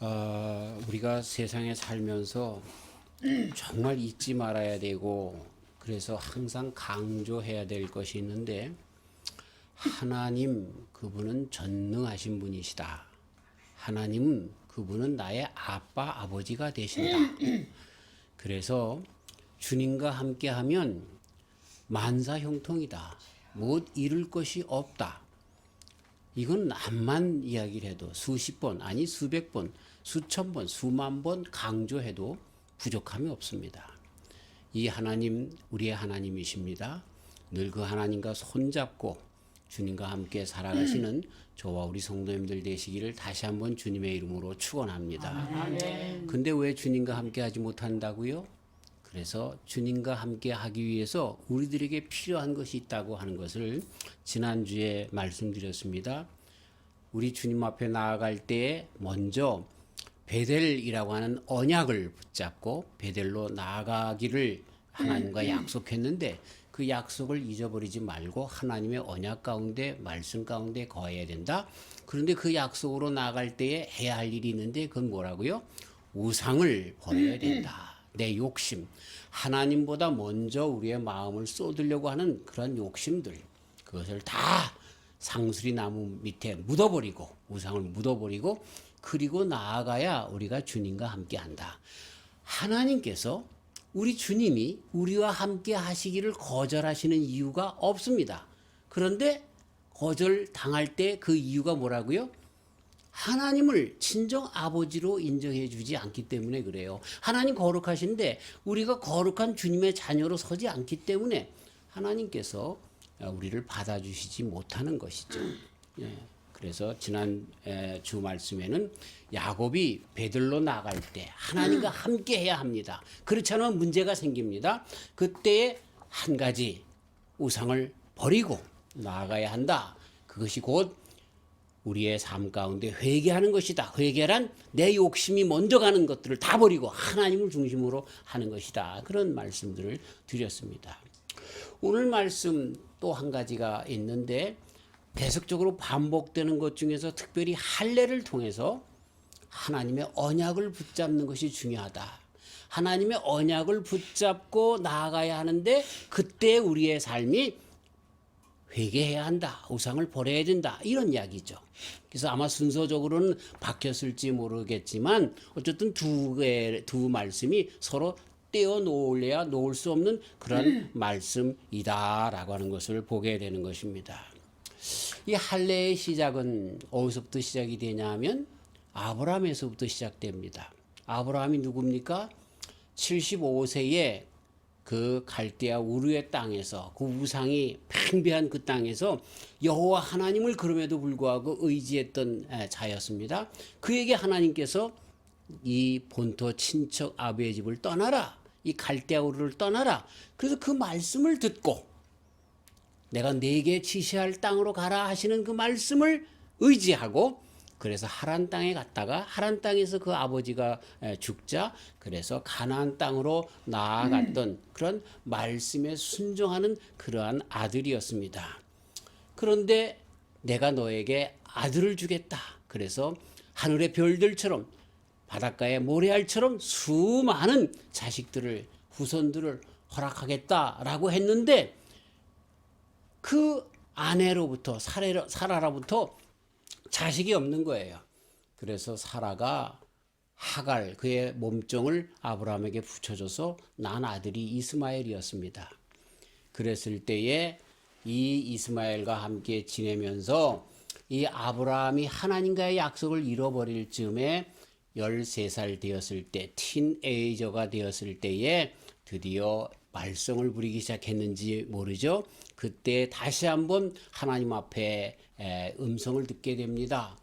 어, 우리가 세상에 살면서 정말 잊지 말아야 되고 그래서 항상 강조해야 될 것이 있는데 하나님 그분은 전능하신 분이시다. 하나님 그분은 나의 아빠 아버지가 되신다. 그래서 주님과 함께하면 만사 형통이다. 못 잃을 것이 없다. 이건 암만 이야기를 해도 수십 번 아니 수백 번 수천 번 수만 번 강조해도 부족함이 없습니다. 이 하나님 우리의 하나님이십니다. 늘 그 하나님과 손잡고 주님과 함께 살아가시는 저와 우리 성도님들 되시기를 다시 한번 주님의 이름으로 축원합니다. 근데 왜 주님과 함께 하지 못한다고요? 그래서 주님과 함께 하기 위해서 우리들에게 필요한 것이 있다고 하는 것을 지난주에 말씀드렸습니다. 우리 주님 앞에 나아갈 때 먼저 베델이라고 하는 언약을 붙잡고 베델로 나아가기를 하나님과 약속했는데 그 약속을 잊어버리지 말고 하나님의 언약 가운데 말씀 가운데 거해야 된다. 그런데 그 약속으로 나아갈 때에 해야 할 일이 있는데 그건 뭐라고요? 우상을 버려야 된다. 내 욕심, 하나님보다 먼저 우리의 마음을 쏟으려고 하는 그런 욕심들, 그것을 다 상수리 나무 밑에 묻어버리고 우상을 묻어버리고 그리고 나아가야 우리가 주님과 함께 한다. 하나님께서 우리 주님이 우리와 함께 하시기를 거절하시는 이유가 없습니다. 그런데 거절 당할 때 그 이유가 뭐라고요? 하나님을 친정 아버지로 인정해 주지 않기 때문에 그래요. 하나님 거룩하신데 우리가 거룩한 주님의 자녀로 서지 않기 때문에 하나님께서 우리를 받아주시지 못하는 것이죠. 예. 그래서 지난 에, 주 말씀에는 야곱이 베들로 나갈 때 하나님과 함께 해야 합니다. 그렇지 않으면 문제가 생깁니다. 그때에 한 가지 우상을 버리고 나아가야 한다. 그것이 곧 우리의 삶 가운데 회개하는 것이다. 회개란 내 욕심이 먼저 가는 것들을 다 버리고 하나님을 중심으로 하는 것이다. 그런 말씀들을 드렸습니다. 오늘 말씀 또 한 가지가 있는데 계속적으로 반복되는 것 중에서 특별히 할례를 통해서 하나님의 언약을 붙잡는 것이 중요하다. 하나님의 언약을 붙잡고 나아가야 하는데 그때 우리의 삶이 회개해야 한다. 우상을 버려야 된다. 이런 이야기죠. 그래서 아마 순서적으로는 바뀌었을지 모르겠지만 어쨌든 두 개, 두 말씀이 서로 떼어 놓을래야 놓을 수 없는 그런 말씀이다라고 하는 것을 보게 되는 것입니다. 이 할례의 시작은 어디서부터 시작이 되냐면 아브라함에서부터 시작됩니다. 아브라함이 누굽니까? 75세에 그 갈대아 우르의 땅에서 그 우상이 팽배한 그 땅에서 여호와 하나님을 그럼에도 불구하고 의지했던 자였습니다. 그에게 하나님께서 이 본토 친척 아비의 집을 떠나라. 이 갈대아 우르를 떠나라. 그래서 그 말씀을 듣고 내가 네게 지시할 땅으로 가라 하시는 그 말씀을 의지하고 그래서 하란 땅에 갔다가 하란 땅에서 그 아버지가 죽자 그래서 가나안 땅으로 나아갔던 그런 말씀에 순종하는 그러한 아들이었습니다. 그런데 내가 너에게 아들을 주겠다. 그래서 하늘의 별들처럼 바닷가의 모래알처럼 수많은 자식들을 후손들을 허락하겠다라고 했는데 그 아내로부터 사례, 사라로부터 자식이 없는 거예요. 그래서 사라가 하갈 그의 몸종을 아브라함에게 붙여줘서 난 아들이 이스마엘이었습니다. 그랬을 때에 이 이스마엘과 함께 지내면서 이 아브라함이 하나님과의 약속을 잃어버릴 즈음에 13살 되었을 때, 틴에이저가 되었을 때에 드디어 말썽을 부리기 시작했는지 모르죠. 그때 다시 한번 하나님 앞에 음성을 듣게 됩니다.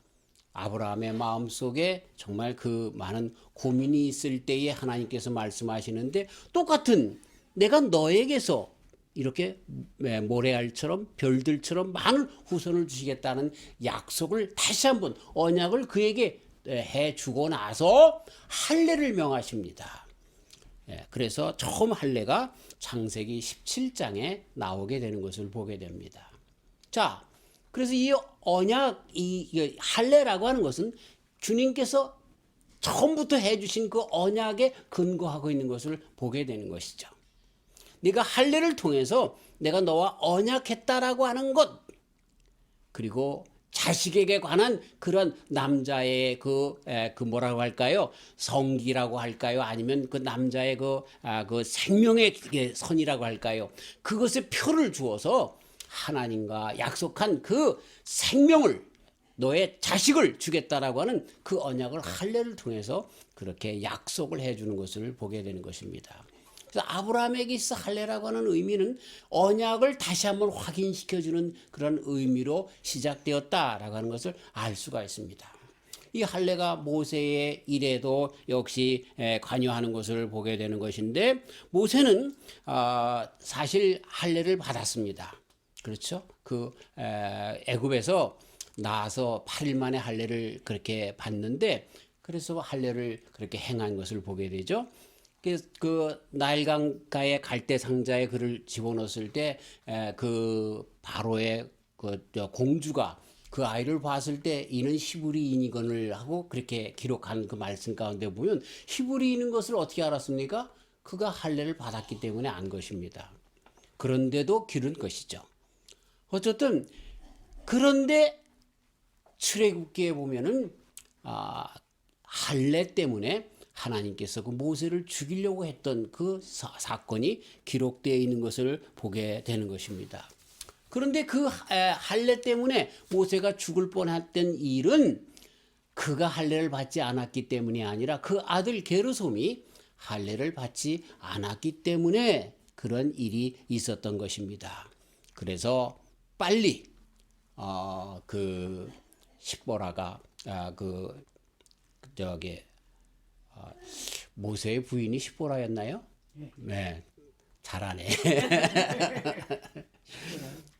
아브라함의 마음 속에 정말 그 많은 고민이 있을 때에 하나님께서 말씀하시는데 똑같은 내가 너에게서 이렇게 모래알처럼 별들처럼 많은 후손을 주시겠다는 약속을 다시 한번 언약을 그에게 해 주고 나서 할례를 명하십니다. 그래서 처음 할례가 창세기 17장에 나오게 되는 것을 보게 됩니다. 자, 그래서 이 언약, 이 할례라고 하는 것은 주님께서 처음부터 해주신 그 언약에 근거하고 있는 것을 보게 되는 것이죠. 네가 할례를 통해서 내가 너와 언약했다라고 하는 것 그리고 자식에게 관한 그런 남자의 그, 에, 그 뭐라고 할까요? 성기라고 할까요? 아니면 그 남자의 그, 아, 그 생명의 그게 선이라고 할까요? 그것에 표를 주어서 하나님과 약속한 그 생명을 너의 자식을 주겠다라고 하는 그 언약을 할례를 통해서 그렇게 약속을 해주는 것을 보게 되는 것입니다. 아브라함에게 있어 할례라고 하는 의미는 언약을 다시 한번 확인시켜 주는 그런 의미로 시작되었다라고 하는 것을 알 수가 있습니다. 이 할례가 모세의 일에도 역시 에, 관여하는 것을 보게 되는 것인데 모세는 아, 사실 할례를 받았습니다. 그렇죠? 그 에, 애굽에서 나와서 8일 만에 할례를 그렇게 받는데 그래서 할례를 그렇게 행한 것을 보게 되죠. 그, 그 나일강가의 갈대 상자에 그를 집어넣었을 때 그 바로의 그저 공주가 그 아이를 봤을 때 이는 히브리인이건을 하고 그렇게 기록한 그 말씀 가운데 보면 히브리인인 것을 어떻게 알았습니까? 그가 할례를 받았기 때문에 안 것입니다. 그런데도 기른 것이죠. 어쨌든 그런데 출애굽기에 보면은 아 할례 때문에 하나님께서 그 모세를 죽이려고 했던 그 사, 사건이 기록되어 있는 것을 보게 되는 것입니다. 그런데 그 에, 할례 때문에 모세가 죽을 뻔했던 일은 그가 할례를 받지 않았기 때문이 아니라 그 아들 게르솜이 할례를 받지 않았기 때문에 그런 일이 있었던 것입니다. 그래서 빨리 어, 그 십보라가 아, 그 저기 아, 모세의 부인이 십보라였나요? 네, 잘하네.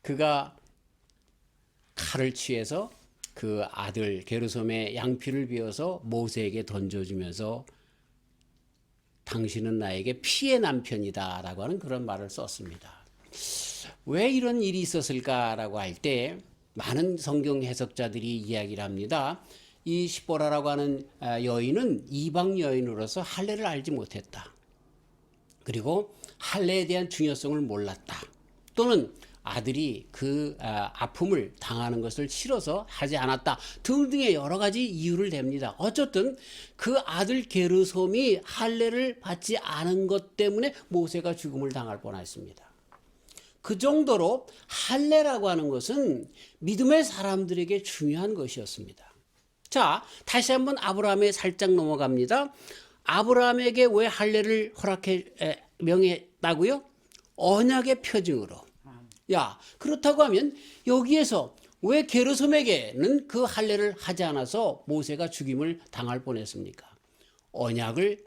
그가 칼을 취해서 그 아들 게르솜의 양피를 비워서 모세에게 던져주면서 당신은 나에게 피의 남편이다라고 하는 그런 말을 썼습니다. 왜 이런 일이 있었을까라고 할 때 많은 성경 해석자들이 이야기를 합니다. 이 시보라라고 하는 아, 여인은 이방 여인으로서 할례를 알지 못했다. 그리고 할례에 대한 중요성을 몰랐다. 또는 아들이 그 아, 아픔을 당하는 것을 싫어서 하지 않았다 등등의 여러 가지 이유를 댑니다. 어쨌든 그 아들 게르솜이 할례를 받지 않은 것 때문에 모세가 죽음을 당할 뻔했습니다. 그 정도로 할례라고 하는 것은 믿음의 사람들에게 중요한 것이었습니다. 자, 다시 한번 아브라함에 살짝 넘어갑니다. 아브라함에게 왜 할례를 허락해 에, 명했다고요? 언약의 표징으로. 야, 그렇다고 하면 여기에서 왜 게르솜에게는 그 할례를 하지 않아서 모세가 죽임을 당할 뻔했습니까? 언약을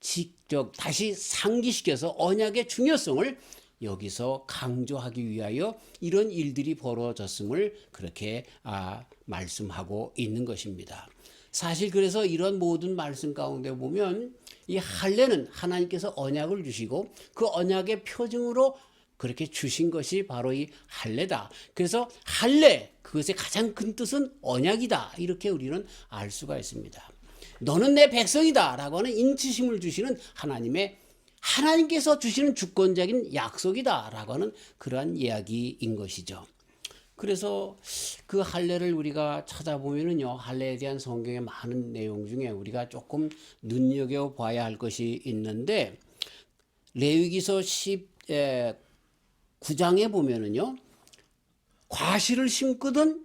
직접 다시 상기시켜서 언약의 중요성을 여기서 강조하기 위하여 이런 일들이 벌어졌음을 그렇게 아, 말씀하고 있는 것입니다. 사실 그래서 이런 모든 말씀 가운데 보면 이 할례는 하나님께서 언약을 주시고 그 언약의 표징으로 그렇게 주신 것이 바로 이 할례다. 그래서 할례 그것의 가장 큰 뜻은 언약이다. 이렇게 우리는 알 수가 있습니다. 너는 내 백성이다라고 하는 인치심을 주시는 하나님의 하나님께서 주시는 주권적인 약속이다라고 하는 그러한 이야기인 것이죠. 그래서 그 할례를 우리가 찾아보면은요 할례에 대한 성경의 많은 내용 중에 우리가 조금 눈여겨 봐야 할 것이 있는데 레위기서 19장에 보면은요 과실을 심거든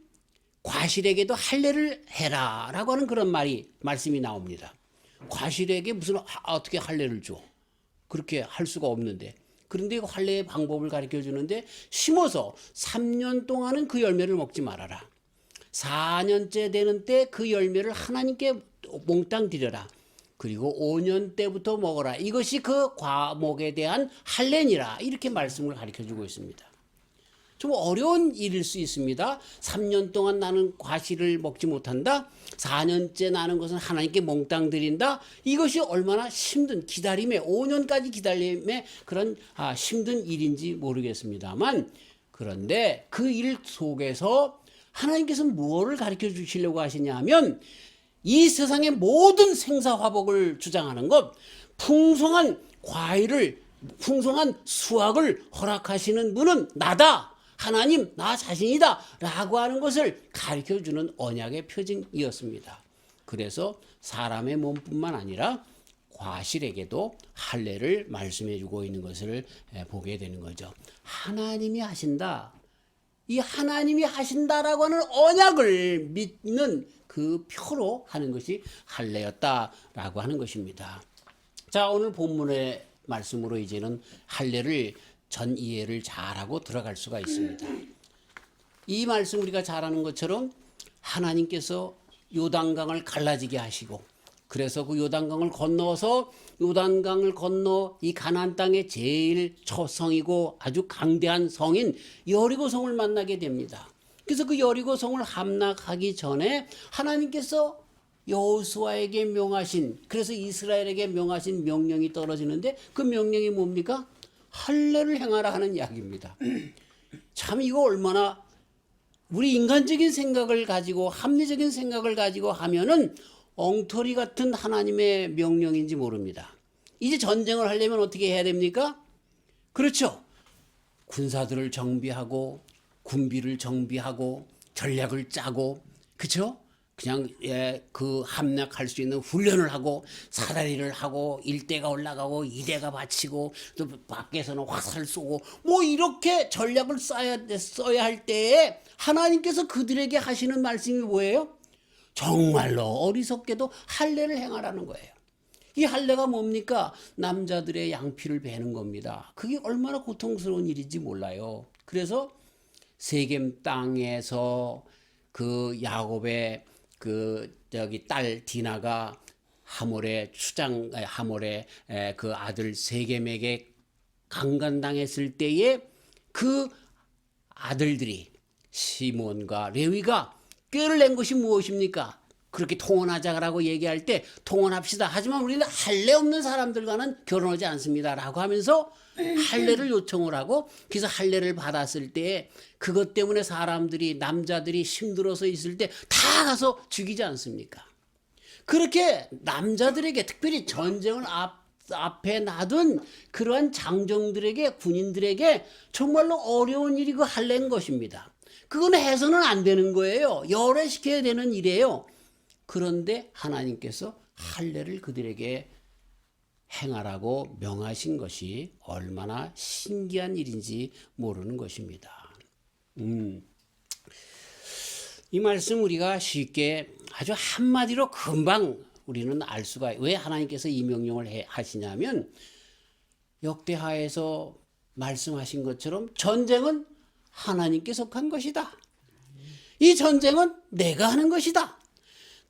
과실에게도 할례를 해라라고 하는 그런 말이 말씀이 나옵니다. 과실에게 무슨 어떻게 할례를 줘? 그렇게 할 수가 없는데 그런데 할례의 방법을 가르쳐 주는데 심어서 3년 동안은 그 열매를 먹지 말아라. 4년째 되는 때 그 열매를 하나님께 몽땅 드려라. 그리고 5년 때부터 먹어라. 이것이 그 과목에 대한 할례니라. 이렇게 말씀을 가르쳐 주고 있습니다. 좀 어려운 일일 수 있습니다. 3년 동안 나는 과실을 먹지 못한다. 4년째 나는 것은 하나님께 몽땅 드린다. 이것이 얼마나 힘든 기다림의 5년까지 기다림의 그런 아, 힘든 일인지 모르겠습니다만 그런데 그 일 속에서 하나님께서 무엇을 가르쳐 주시려고 하시냐 하면 이 세상의 모든 생사화복을 주장하는 것, 풍성한 과일을, 풍성한 수확을 허락하시는 분은 나다. 하나님, 나 자신이다. 라고 하는 것을 가르쳐 주는 언약의 표징이었습니다. 그래서 사람의 몸뿐만 아니라 과실에게도 할례를 말씀해 주고 있는 것을 에, 보게 되는 거죠. 하나님이 하신다. 이 하나님이 하신다라고 하는 언약을 믿는 그 표로 하는 것이 할례였다라고 하는 것입니다. 자, 오늘 본문의 말씀으로 이제는 할례를 전 이해를 잘하고 들어갈 수가 있습니다. 이 말씀 우리가 잘 아는 것처럼 하나님께서 요단강을 갈라지게 하시고 그래서 그 요단강을 건너서 요단강을 건너 이 가나안 땅의 제일 초성이고 아주 강대한 성인 여리고 성을 만나게 됩니다. 그래서 그 여리고 성을 함락하기 전에 하나님께서 여호수아에게 명하신 그래서 이스라엘에게 명하신 명령이 떨어지는데 그 명령이 뭡니까? 할례를 행하라 하는 이야기입니다. 참 이거 얼마나 우리 인간적인 생각을 가지고 합리적인 생각을 가지고 하면은 엉터리 같은 하나님의 명령인지 모릅니다. 이제 전쟁을 하려면 어떻게 해야 됩니까? 그렇죠. 군사들을 정비하고 군비를 정비하고 전략을 짜고 그렇죠? 그냥 예, 그 함락할 수 있는 훈련을 하고 사다리를 하고 일대가 올라가고 이대가 받치고 또 밖에서는 화살을 쏘고 뭐 이렇게 전략을 써야 써야 할 때에 하나님께서 그들에게 하시는 말씀이 뭐예요? 정말로 어리석게도 할례를 행하라는 거예요. 이 할례가 뭡니까? 남자들의 양피를 베는 겁니다. 그게 얼마나 고통스러운 일인지 몰라요. 그래서 세겜 땅에서 그 야곱의 그 저기 딸 디나가 하몰의 추장 하몰의 에, 그 아들 세겜에게 강간당했을 때에 그 아들들이 시몬과 레위가 꾀를 낸 것이 무엇입니까? 그렇게 통혼하자라고 얘기할 때 통혼합시다. 하지만 우리는 할례 없는 사람들과는 결혼하지 않습니다라고 하면서 할례를 요청을 하고 그래서 할례를 받았을 때 그것 때문에 사람들이 남자들이 힘들어서 있을 때 다 가서 죽이지 않습니까? 그렇게 남자들에게 특별히 전쟁을 앞, 앞에 놔둔 그러한 장정들에게 군인들에게 정말로 어려운 일이 그 할례인 것입니다. 그건 해서는 안 되는 거예요. 열애시켜야 되는 일이에요. 그런데 하나님께서 할례를 그들에게 행하라고 명하신 것이 얼마나 신기한 일인지 모르는 것입니다. 음. 이 말씀 우리가 쉽게 아주 한마디로 금방 우리는 알 수가 왜 하나님께서 이 명령을 해, 하시냐면 역대하에서 말씀하신 것처럼 전쟁은 하나님께 속한 것이다. 이 전쟁은 내가 하는 것이다.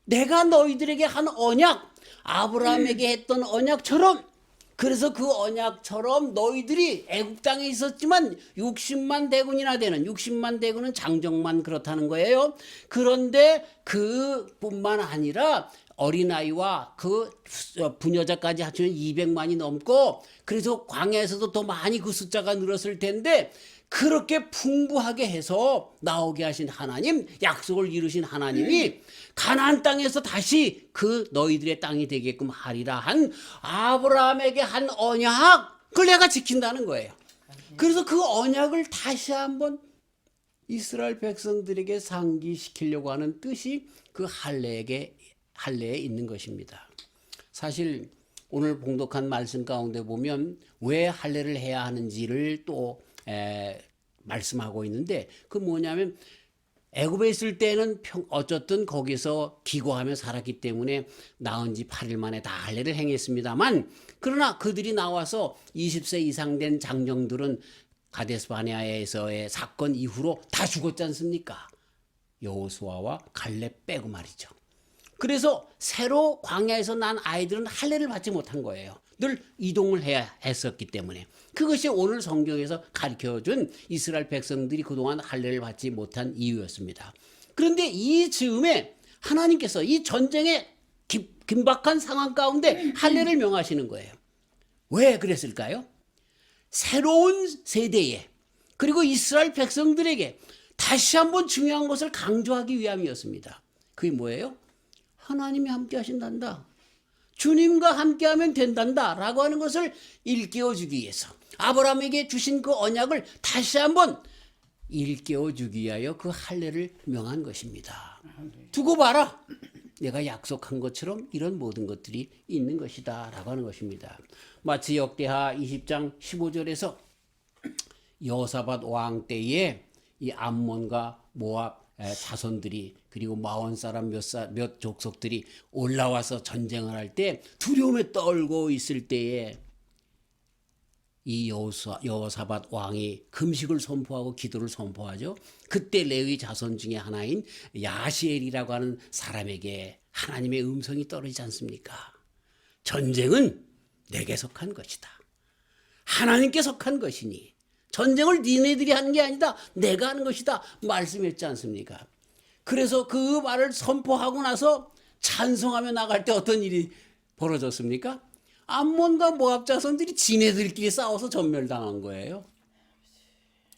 내가 너희들에게 한 언약, 아브라함에게 했던 언약처럼 그래서 그 언약처럼 너희들이 애국 땅에 있었지만 60만 대군이나 되는 60만 대군은 장정만 그렇다는 거예요. 그런데 그뿐만 아니라 어린아이와 그 부녀자까지 합치면 200만이 넘고 그래서 광야에서도 더 많이 그 숫자가 늘었을 텐데 그렇게 풍부하게 해서 나오게 하신 하나님, 약속을 이루신 하나님이 가나안 땅에서 다시 그 너희들의 땅이 되게끔 하리라 한 아브라함에게 한 언약, 그걸 내가 지킨다는 거예요. 그래서 그 언약을 다시 한번 이스라엘 백성들에게 상기시키려고 하는 뜻이 그 할례에게 할례에 있는 것입니다. 사실 오늘 봉독한 말씀 가운데 보면 왜 할례를 해야 하는지를 또 에, 말씀하고 있는데 그 뭐냐면 애굽에 있을 때는 평, 어쨌든 거기서 기고하며 살았기 때문에 나은 지 8일 만에 다 할례를 행했습니다만 그러나 그들이 나와서 20세 이상 된 장정들은 가데스 바네아에서의 사건 이후로 다 죽었지 않습니까? 여호수아와 갈렙 빼고 말이죠. 그래서 새로 광야에서 난 아이들은 할례를 받지 못한 거예요. 늘 이동을 해야 했었기 때문에 그것이 오늘 성경에서 가르쳐 준 이스라엘 백성들이 그동안 할례를 받지 못한 이유였습니다. 그런데 이 즈음에 하나님께서 이 전쟁의 긴박한 상황 가운데 할례를 명하시는 거예요. 왜 그랬을까요? 새로운 세대에 그리고 이스라엘 백성들에게 다시 한번 중요한 것을 강조하기 위함이었습니다. 그게 뭐예요? 하나님이 함께 하신단다. 주님과 함께하면 된단다라고 하는 것을 일깨워 주기 위해서 아브라함에게 주신 그 언약을 다시 한번 일깨워 주기 위하여 그 할례를 명한 것입니다. 두고 봐라. 내가 약속한 것처럼 이런 모든 것들이 있는 것이다 라고 하는 것입니다. 마치 역대하 20장 15절에서 여사밧 왕 때에 이 암몬과 모압 에, 자손들이 그리고 마온 사람 몇, 사, 몇 족속들이 올라와서 전쟁을 할 때 두려움에 떨고 있을 때에 이 여호사, 여호사밧 왕이 금식을 선포하고 기도를 선포하죠. 그때 레위 자손 중에 하나인 야시엘이라고 하는 사람에게 하나님의 음성이 떨어지지 않습니까? 전쟁은 내게 속한 것이다. 하나님께 속한 것이니 전쟁을 니네들이 하는 게 아니다. 내가 하는 것이다. 말씀했지 않습니까? 그래서 그 말을 선포하고 나서 찬송하며 나갈 때 어떤 일이 벌어졌습니까? 암몬과 모압 자손들이 지네들끼리 싸워서 전멸당한 거예요.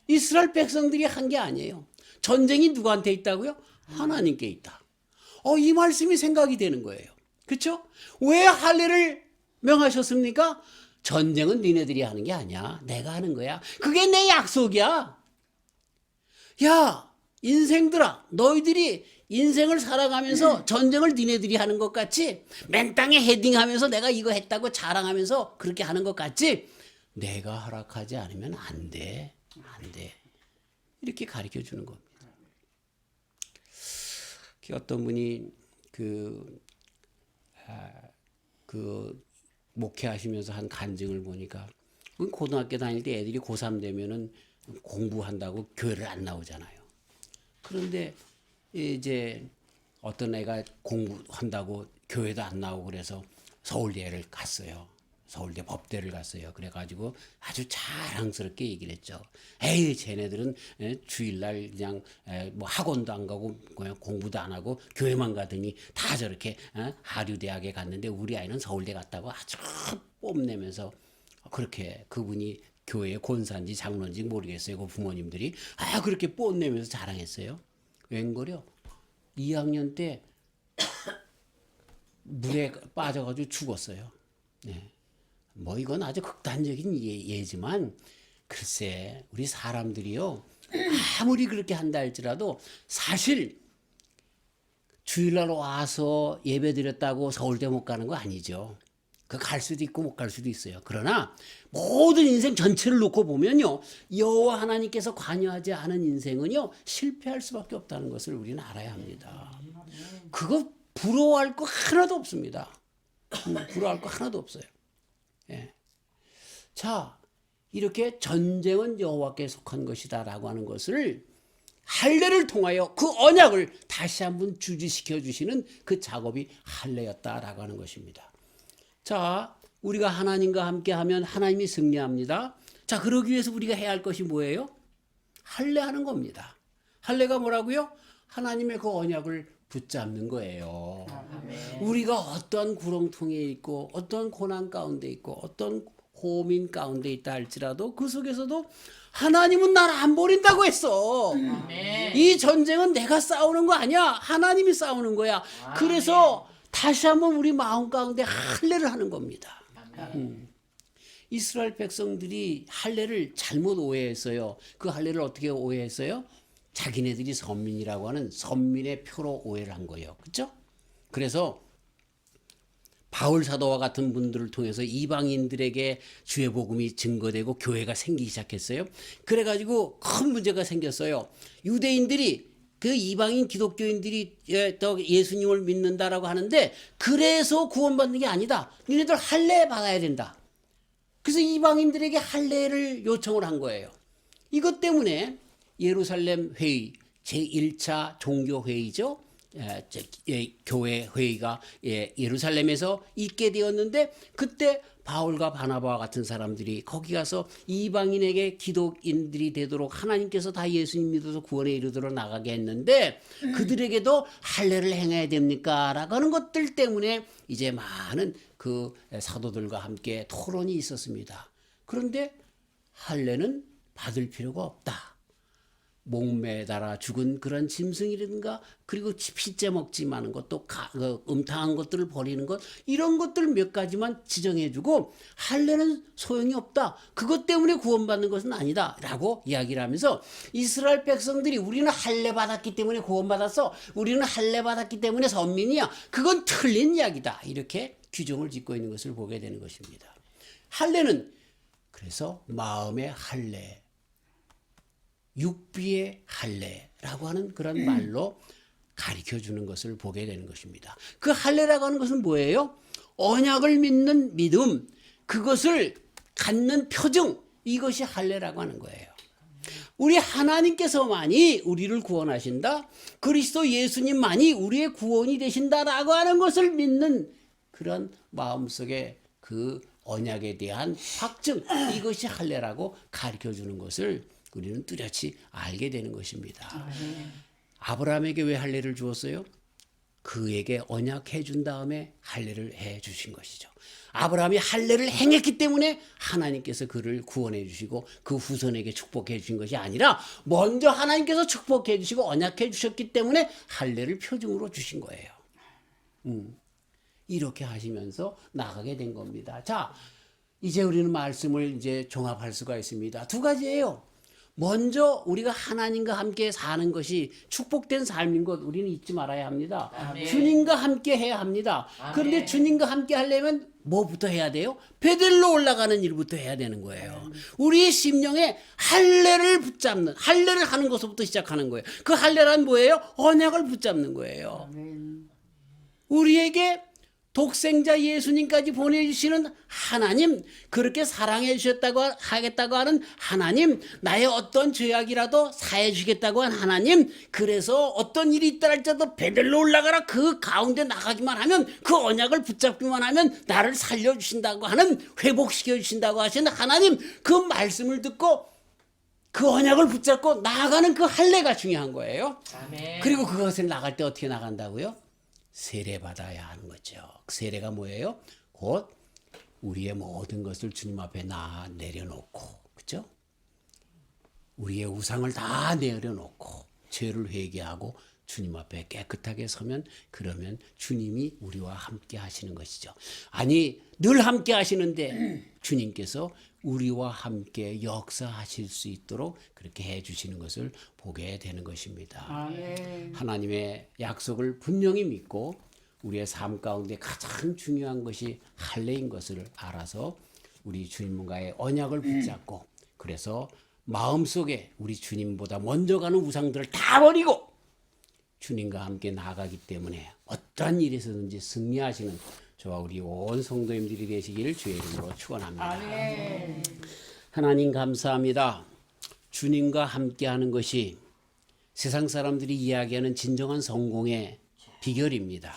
이스라엘 백성들이 한 게 아니에요. 전쟁이 누구한테 있다고요? 하나님께 있다. 어, 이 말씀이 생각이 되는 거예요. 그렇죠? 왜 할례를 명하셨습니까? 전쟁은 니네들이 하는 게 아니야. 내가 하는 거야. 그게 내 약속이야. 야, 인생들아, 너희들이 인생을 살아가면서 전쟁을 니네들이 하는 것 같이 맨 땅에 헤딩하면서 내가 이거 했다고 자랑하면서 그렇게 하는 것 같지 내가 허락하지 않으면 안 돼. 안 돼. 이렇게 가르쳐 주는 겁니다. 그 어떤 분이 그, 아, 그 목회하시면서 한 간증을 보니까 그 고등학교 다닐 때 애들이 고3 되면은 공부한다고 교회를 안 나오잖아요. 그런데 이제 어떤 애가 공부한다고 교회도 안 나오고 그래서 서울대를 갔어요. 서울대 법대를 갔어요. 그래가지고 아주 자랑스럽게 얘기를 했죠. 에이, 쟤네들은 에, 주일날 그냥 에, 뭐 학원도 안 가고 그냥 공부도 안 하고 교회만 가더니 다 저렇게 어? 하류대학에 갔는데 우리 아이는 서울대 갔다고 아주 뽐내면서 그렇게 그분이 교회 권사인지 장로인지 모르겠어요. 그 부모님들이 아 그렇게 뽐내면서 자랑했어요. 웬걸요? 2학년 때 물에 빠져가지고 죽었어요. 네. 뭐 이건 아주 극단적인 예, 지만 글쎄 우리 사람들이요 아무리 그렇게 한다 할지라도 사실 주일날 와서 예배 드렸다고 서울대 못 가는 거 아니죠. 그갈 수도 있고 못 갈 수도 있어요. 그러나 모든 인생 전체를 놓고 보면요. 여호와 하나님께서 관여하지 않은 인생은요. 실패할 수밖에 없다는 것을 우리는 알아야 합니다. 그거 부러워할 거 하나도 없습니다. 음, 부러워할 거 하나도 없어요. 예. 자, 이렇게 전쟁은 여호와께 속한 것이다라고 하는 것을 할례를 통하여 그 언약을 다시 한번 주지시켜 주시는 그 작업이 할례였다라고 하는 것입니다. 자, 우리가 하나님과 함께 하면 하나님이 승리합니다. 자, 그러기 위해서 우리가 해야 할 것이 뭐예요? 할례하는 겁니다. 할례가 뭐라고요? 하나님의 그 언약을 붙잡는 거예요. 우리가 어떤 구렁텅이에 있고 어떤 고난 가운데 있고 어떤 고민 가운데 있다 할지라도 그 속에서도 하나님은 나를 안 버린다고 했어. 이 전쟁은 내가 싸우는 거 아니야. 하나님이 싸우는 거야. 그래서 다시 한번 우리 마음 가운데 할례를 하는 겁니다. 음. 이스라엘 백성들이 할례를 잘못 오해했어요. 그 할례를 어떻게 오해했어요? 자기네들이 선민이라고 하는 선민의 표로 오해를 한 거예요. 그렇죠? 그래서 바울 사도와 같은 분들을 통해서 이방인들에게 주의 복음이 증거되고 교회가 생기기 시작했어요. 그래가지고 큰 문제가 생겼어요. 유대인들이 그 이방인 기독교인들이 예, 더 예수님을 믿는다라고 하는데 그래서 구원받는 게 아니다. 니네들 할례 받아야 된다. 그래서 이방인들에게 할례를 요청을 한 거예요. 이것 때문에 예루살렘 회의 제1차 종교 회의죠. 예, 제- 예, 교회 회의가 예, 예루살렘에서 있게 되었는데 그때 바울과 바나바와 같은 사람들이 거기 가서 이방인에게 기독인들이 되도록 하나님께서 다 예수님 믿어서 구원에 이르도록 나가게 했는데 그들에게도 할례를 행해야 됩니까?라고 하는 것들 때문에 이제 많은 그 사도들과 함께 토론이 있었습니다. 그런데 할례는 받을 필요가 없다. 목매달아 죽은 그런 짐승이든가 그리고 피째 먹지 마는 것또그 음탕한 것들을 버리는 것 이런 것들 몇 가지만 지정해주고 할례는 소용이 없다. 그것 때문에 구원받는 것은 아니다라고 이야기를 하면서 이스라엘 백성들이 우리는 할례 받았기 때문에 구원받았어 우리는 할례 받았기 때문에 선민이야. 그건 틀린 이야기다. 이렇게 규정을 짓고 있는 것을 보게 되는 것입니다. 할례는 그래서 마음의 할례 육비의 할례라고 하는 그런 말로 가르쳐 주는 것을 보게 되는 것입니다. 그 할례라고 하는 것은 뭐예요? 언약을 믿는 믿음, 그것을 갖는 표정, 이것이 할례라고 하는 거예요. 우리 하나님께서만이 우리를 구원하신다. 그리스도 예수님만이 우리의 구원이 되신다라고 하는 것을 믿는 그런 마음속에 그 언약에 대한 확증 이것이 할례라고 가르쳐 주는 것을 우리는 뚜렷이 알게 되는 것입니다. 아브라함에게 왜 할례를 주었어요? 그에게 언약해 준 다음에 할례를 해 주신 것이죠. 아브라함이 할례를 행했기 때문에 하나님께서 그를 구원해 주시고 그 후손에게 축복해 주신 것이 아니라 먼저 하나님께서 축복해 주시고 언약해 주셨기 때문에 할례를 표징으로 주신 거예요. 음. 이렇게 하시면서 나가게 된 겁니다. 자, 이제 우리는 말씀을 이제 종합할 수가 있습니다. 두 가지예요. 먼저 우리가 하나님과 함께 사는 것이 축복된 삶인 것 우리는 잊지 말아야 합니다. 주님과 함께 해야 합니다. 그런데 주님과 함께 하려면 뭐부터 해야 돼요? 베델로 올라가는 일부터 해야 되는 거예요. 우리의 심령에 할례를 붙잡는 할례를 하는 것부터 시작하는 거예요. 그 할례란 뭐예요? 언약을 붙잡는 거예요. 우리에게 독생자 예수님까지 보내주시는 하나님, 그렇게 사랑해 주셨다고 하겠다고 하는 하나님, 나의 어떤 죄악이라도 사해 주겠다고 한 하나님, 그래서 어떤 일이 있다 할지라도 베델로 올라가라 그 가운데 나가기만 하면 그 언약을 붙잡기만 하면 나를 살려주신다고 하는 회복시켜 주신다고 하시는 하나님, 그 말씀을 듣고 그 언약을 붙잡고 나아가는 그 할례가 중요한 거예요. 아멘. 그리고 그것을 나갈 때 어떻게 나간다고요? 세례 받아야 하는 거죠. 세례가 뭐예요? 곧 우리의 모든 것을 주님 앞에 나 내려놓고, 그죠? 우리의 우상을 다 내려놓고 죄를 회개하고 주님 앞에 깨끗하게 서면 그러면 주님이 우리와 함께 하시는 것이죠. 아니 늘 함께 하시는데 주님께서 우리와 함께 역사하실 수 있도록 그렇게 해 주시는 것을 보게 되는 것입니다. 아멘. 하나님의 약속을 분명히 믿고 우리의 삶 가운데 가장 중요한 것이 할례인 것을 알아서 우리 주님과의 언약을 붙잡고 그래서 마음속에 우리 주님보다 먼저 가는 우상들을 다 버리고 주님과 함께 나아가기 때문에 어떠한 일에서든지 승리하시는 저와 우리 온 성도님들이 되시기를 주의 이름으로 축원합니다. 아멘. 하나님 감사합니다. 주님과 함께하는 것이 세상 사람들이 이야기하는 진정한 성공의 비결입니다.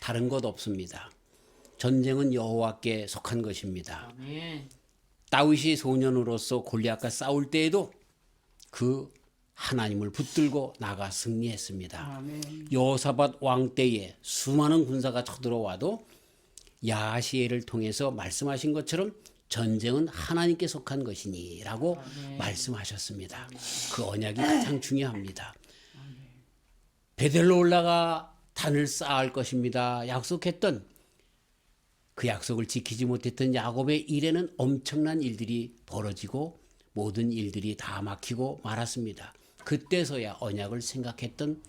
다른 것 없습니다. 전쟁은 여호와께 속한 것입니다. 아멘. 다윗이 소년으로서 골리앗과 싸울 때에도 그 하나님을 붙들고 나가 승리했습니다. 여호사밧 왕 때에 수많은 군사가 쳐들어와도 야시엘을 통해서 말씀하신 것처럼 전쟁은 하나님께 속한 것이니라고 말씀하셨습니다. 그 언약이 가장 중요합니다. 베델로 올라가 단을 쌓을 것입니다. 약속했던 그 약속을 지키지 못했던 야곱의 일에는 엄청난 일들이 벌어지고 모든 일들이 다 막히고 말았습니다. 그때서야 언약을 생각했던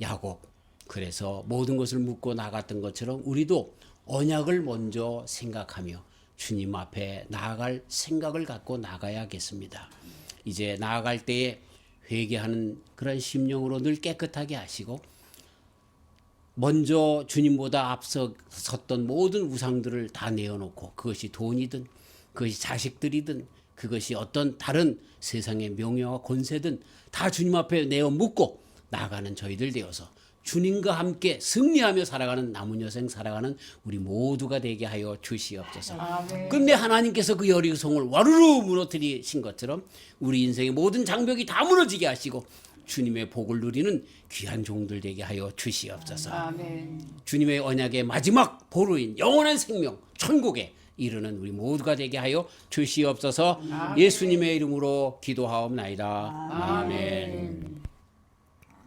야곱. 그래서 모든 것을 묻고 나갔던 것처럼 우리도 언약을 먼저 생각하며 주님 앞에 나아갈 생각을 갖고 나가야겠습니다. 이제 나아갈 때에 회개하는 그런 심령으로 늘 깨끗하게 하시고 먼저 주님보다 앞서 섰던 모든 우상들을 다 내어놓고 그것이 돈이든 그것이 자식들이든 그것이 어떤 다른 세상의 명예와 권세든 다 주님 앞에 내어 묻고 나가는 저희들 되어서 주님과 함께 승리하며 살아가는 남은 여생 살아가는 우리 모두가 되게 하여 주시옵소서. 아멘. 끝내 하나님께서 그 여리고성을 와르르 무너뜨리신 것처럼 우리 인생의 모든 장벽이 다 무너지게 하시고 주님의 복을 누리는 귀한 종들 되게 하여 주시옵소서. 아멘. 주님의 언약의 마지막 보루인 영원한 생명 천국에 이르는 우리 모두가 되게 하여 주시옵소서 예수님의 이름으로 기도하옵나이다. 아멘.